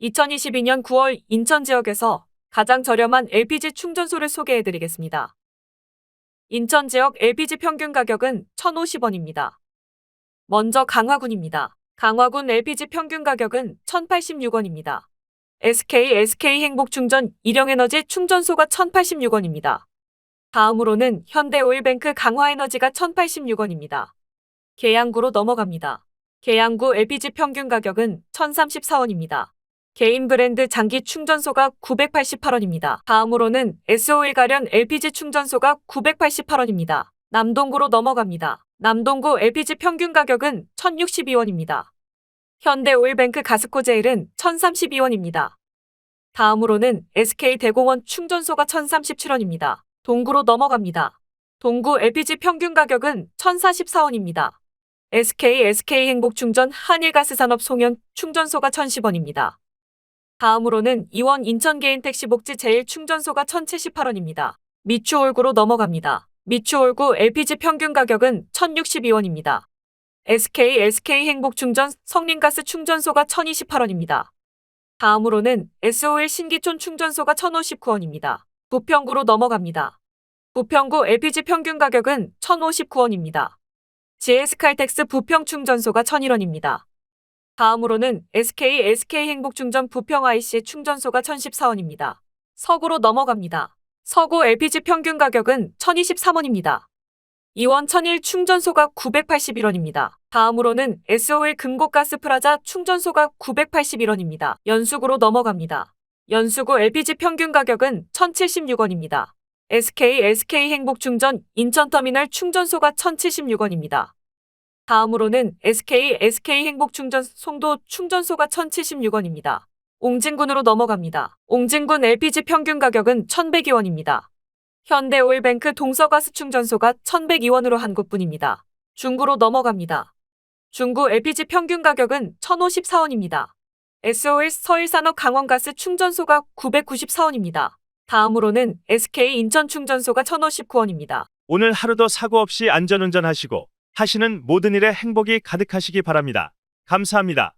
2022년 9월 인천 지역에서 가장 저렴한 LPG 충전소를 소개해드리겠습니다. 인천 지역 LPG 평균 가격은 1,050원입니다. 먼저 강화군입니다. 강화군 LPG 평균 가격은 1,086원입니다. SK SK 행복 충전 일용에너지 충전소가 1,086원입니다. 다음으로는 현대오일뱅크 강화에너지가 1,086원입니다. 계양구로 넘어갑니다. 계양구 LPG 평균 가격은 1,034원입니다. 개인 브랜드 장기 충전소가 988원입니다. 다음으로는 SO일 가련 LPG 충전소가 988원입니다. 남동구로 넘어갑니다. 남동구 LPG 평균 가격은 1,062원입니다. 현대오일뱅크 가스코 제일은 1,032원입니다. 다음으로는 SK 대공원 충전소가 1,037원입니다. 동구로 넘어갑니다. 동구 LPG 평균 가격은 1,044원입니다. SK SK 행복충전 한일가스산업 송현 충전소가 1,010원입니다. 다음으로는 이원 인천 개인 택시 복지 제일 충전소가 1,078원입니다. 미추홀구로 넘어갑니다. 미추홀구 LPG 평균 가격은 1,062원입니다. SK SK 행복충전 성림가스 충전소가 1,028원입니다. 다음으로는 SOL 신기촌 충전소가 1,059원입니다. 부평구로 넘어갑니다. 부평구 LPG 평균 가격은 1,059원입니다. GS칼텍스 부평 충전소가 1,001원입니다. 다음으로는 SK SK 행복충전 부평 IC 충전소가 1,014원입니다. 서구로 넘어갑니다. 서구 LPG 평균 가격은 1,023원입니다. 이원 1,001 충전소가 981원입니다. 다음으로는 SOL 금고가스 프라자 충전소가 981원입니다. 연수구로 넘어갑니다. 연수구 LPG 평균 가격은 1,076원입니다. SK SK 행복충전 인천터미널 충전소가 1,076원입니다. 다음으로는 SK SK 행복 충전 송도 충전소가 1,076원입니다. 옹진군으로 넘어갑니다. 옹진군 LPG 평균 가격은 1,102원입니다. 현대오일뱅크 동서가스 충전소가 1,102원으로 한 곳뿐입니다. 중구로 넘어갑니다. 중구 LPG 평균 가격은 1,054원입니다. SOL 서일산업 강원가스 충전소가 994원입니다. 다음으로는 SK 인천 충전소가 1,059원입니다. 오늘 하루도 사고 없이 안전운전하시고 하시는 모든 일에 행복이 가득하시기 바랍니다. 감사합니다.